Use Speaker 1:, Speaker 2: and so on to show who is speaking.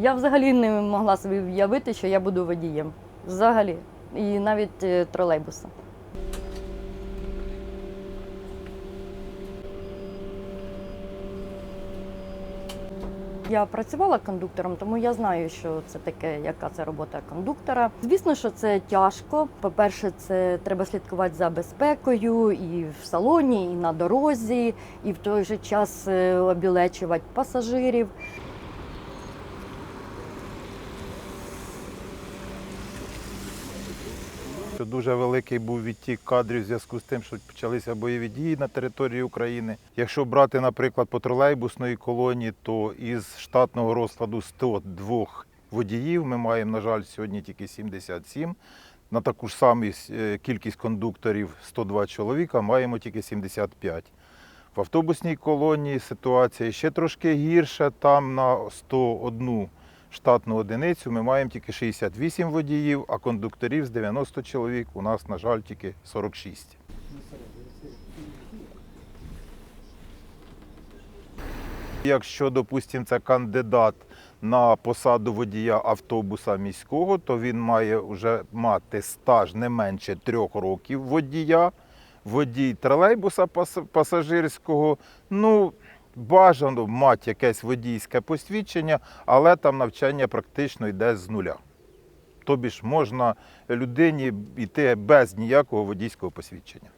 Speaker 1: Я взагалі не могла собі уявити, що я буду водієм. Взагалі. І навіть е, тролейбуса. Я працювала кондуктором, тому я знаю, що це таке, яка це робота кондуктора. Звісно, що це тяжко. По-перше, це треба слідкувати за безпекою і в салоні, і на дорозі, і в той же час е, обілечувати пасажирів.
Speaker 2: Що Дуже великий був відтік кадрів в зв'язку з тим, що почалися бойові дії на території України. Якщо брати, наприклад, по тролейбусної колонії, то із штатного розкладу 102 водіїв ми маємо, на жаль, сьогодні тільки 77. На таку ж саму е, кількість кондукторів 102 чоловіка маємо тільки 75. В автобусній колонії ситуація ще трошки гірша. Там на 101 штатну одиницю ми маємо тільки 68 водіїв, а кондукторів з 90 чоловік у нас, на жаль, тільки 46. Якщо, допустимо, це кандидат на посаду водія автобуса міського, то він має вже мати стаж не менше трьох років водія, водій тролейбуса пас- пасажирського. Ну, бажано мати якесь водійське посвідчення, але там навчання практично йде з нуля. Тобі ж можна людині йти без ніякого водійського посвідчення.